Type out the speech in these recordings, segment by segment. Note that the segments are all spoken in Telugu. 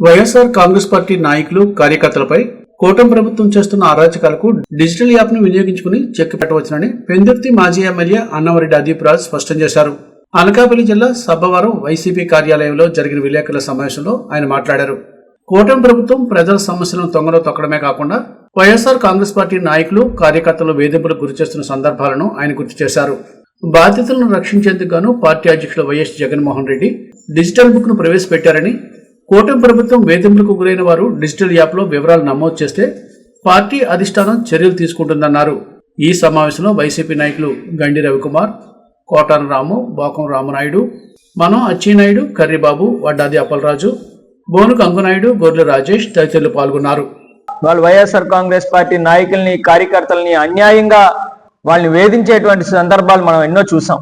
వైఎస్ఆర్ కాంగ్రెస్ పార్టీ నాయకులు కార్యకర్తలపై కూటమి ప్రభుత్వం చేస్తున్న అరాచకాలకు డిజిటల్ యాప్ను వినియోగించుకుని చెక్ పెట్టవచ్చునని పెందుర్తి మాజీ ఎమ్మెల్యే అన్నవరెడ్డి అదీప్ రాజ్ స్పష్టం చేశారు. అనకాపల్లి జిల్లా సబ్బవరం వైసీపీ కార్యాలయంలో జరిగిన విలేకరుల సమావేశంలో ఆయన మాట్లాడారు. కూటమి ప్రభుత్వం ప్రజల సమస్యలను తొంగలో తొక్కడమే కాకుండా వైఎస్ఆర్ కాంగ్రెస్ పార్టీ నాయకులు కార్యకర్తలు వేధింపులకు గురిచేస్తున్న సందర్భాలను ఆయన గుర్తు చేశారు. బాధితులను రక్షించేందుకు గాను పార్టీ అధ్యక్షులు వైఎస్ జగన్మోహన్ రెడ్డి డిజిటల్ బుక్ను ప్రవేశపెట్టారని కూటమి ప్రభుత్వం వేధింపులకు గురైన వారు డిజిటల్ యాప్లో వివరాలు నమోదు చేస్తే పార్టీ అధిష్టానం చర్యలు తీసుకుంటుందన్నారు. ఈ సమావేశంలో వైసీపీ నాయకులు గండి రవికుమార్ కోటాన రాము బోకం రామనాయుడు మనం అచ్చినాయుడు కర్రిబాబు వడ్డాది అప్పలరాజు బోను కంగునాయుడు గొర్రె రాజేష్ తదితరులు పాల్గొన్నారు. వాళ్ళు వైఎస్ఆర్ కాంగ్రెస్ పార్టీ నాయకుల్ని కార్యకర్తల్ని అన్యాయంగా వాళ్ళని వేధించేటువంటి సందర్భాలు మనం ఎన్నో చూసాం.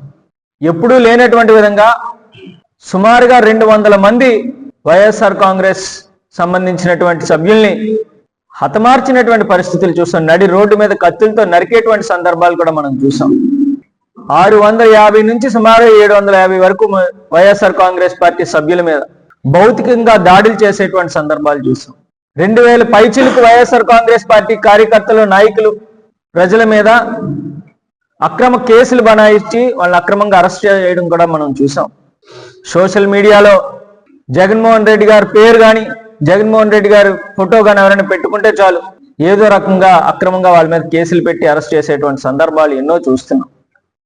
ఎప్పుడూ లేనటువంటి విధంగా సుమారుగా రెండు వందల మంది వైఎస్ఆర్ కాంగ్రెస్ సంబంధించినటువంటి సభ్యుల్ని హతమార్చినటువంటి పరిస్థితులు చూసాం నడి రోడ్డు మీద కత్తులతో నరికేటువంటి సందర్భాలు కూడా మనం చూసాం ఆరు వందల యాభై నుంచి సుమారు ఏడు వందల యాభై వరకు వైఎస్ఆర్ కాంగ్రెస్ పార్టీ సభ్యుల మీద భౌతికంగా దాడులు చేసేటువంటి సందర్భాలు చూసాం రెండు వేల పైచిలకు వైఎస్ఆర్ కాంగ్రెస్ పార్టీ కార్యకర్తలు నాయకులు ప్రజల మీద అక్రమ కేసులు బనాయించి వాళ్ళని అక్రమంగా అరెస్ట్ చేయడం కూడా మనం చూసాం సోషల్ మీడియాలో జగన్మోహన్ రెడ్డి గారి పేరు కానీ జగన్మోహన్ రెడ్డి గారు ఫోటో కానీ ఎవరైనా పెట్టుకుంటే చాలు. ఏదో రకంగా అక్రమంగా వాళ్ళ మీద కేసులు పెట్టి అరెస్ట్ చేసేటువంటి సందర్భాలు ఎన్నో చూస్తున్నాం.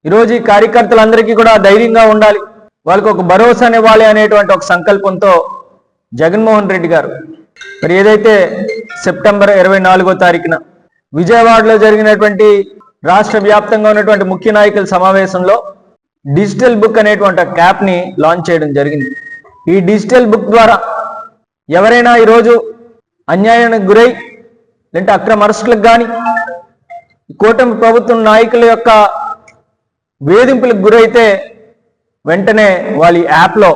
ఈరోజు ఈ కార్యకర్తలందరికీ కూడా ధైర్యంగా ఉండాలి. వాళ్ళకి ఒక భరోసాని ఇవ్వాలి అనేటువంటి ఒక సంకల్పంతో జగన్మోహన్ రెడ్డి గారు మరి ఏదైతే సెప్టెంబర్ ఇరవై నాలుగో తారీఖున విజయవాడలో జరిగినటువంటి రాష్ట్ర వ్యాప్తంగా ఉన్నటువంటి ముఖ్య నాయకుల సమావేశంలో డిజిటల్ బుక్ అనేటువంటి క్యాప్ని ని లాంచ్ చేయడం జరిగింది. ఈ డిజిటల్ బుక్ ద్వారా ఎవరైనా ఈరోజు అన్యాయానికి గురై లేదంటే అక్రమ అరెస్టులకు కానీ కూటమి ప్రభుత్వం నాయకుల యొక్క వేధింపులకు గురైతే వెంటనే వాళ్ళ ఈ యాప్లో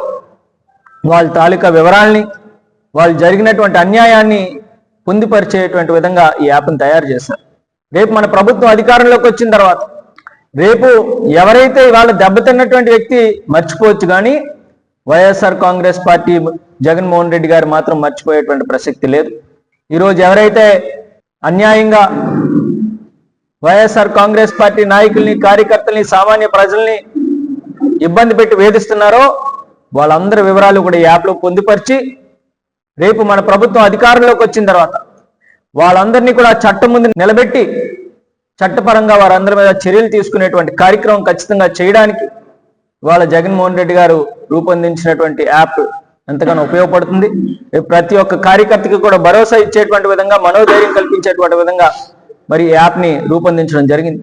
వాళ్ళ తాలూకా వివరాల్ని వాళ్ళు జరిగినటువంటి అన్యాయాన్ని పొందిపరిచేటువంటి విధంగా ఈ యాప్ను తయారు చేశారు. రేపు మన ప్రభుత్వం అధికారంలోకి వచ్చిన తర్వాత రేపు ఎవరైతే ఇవాళ దెబ్బతిన్నటువంటి వ్యక్తి మర్చిపోవచ్చు కానీ వైఎస్ఆర్ కాంగ్రెస్ పార్టీ జగన్మోహన్ రెడ్డి గారు మాత్రం మర్చిపోయేటువంటి ప్రసక్తి లేదు. ఈరోజు ఎవరైతే అన్యాయంగా వైఎస్ఆర్ కాంగ్రెస్ పార్టీ నాయకుల్ని కార్యకర్తల్ని సామాన్య ప్రజల్ని ఇబ్బంది పెట్టి వేధిస్తున్నారో వాళ్ళందరి వివరాలు కూడా యాప్లో పొందుపరిచి రేపు మన ప్రభుత్వం అధికారంలోకి వచ్చిన తర్వాత వాళ్ళందరినీ కూడా చట్టం ముందు నిలబెట్టి చట్టపరంగా వారందరి మీద చర్యలు తీసుకునేటువంటి కార్యక్రమం ఖచ్చితంగా చేయడానికి వాళ్ళ జగన్మోహన్ రెడ్డి గారు రూపొందించినటువంటి యాప్ ఎంతగానో ఉపయోగపడుతుంది. ప్రతి ఒక్క కార్యకర్తకి కూడా భరోసా ఇచ్చేటువంటి విధంగా మనోధైర్యం కల్పించేటువంటి విధంగా మరి ఈ యాప్ని రూపొందించడం జరిగింది.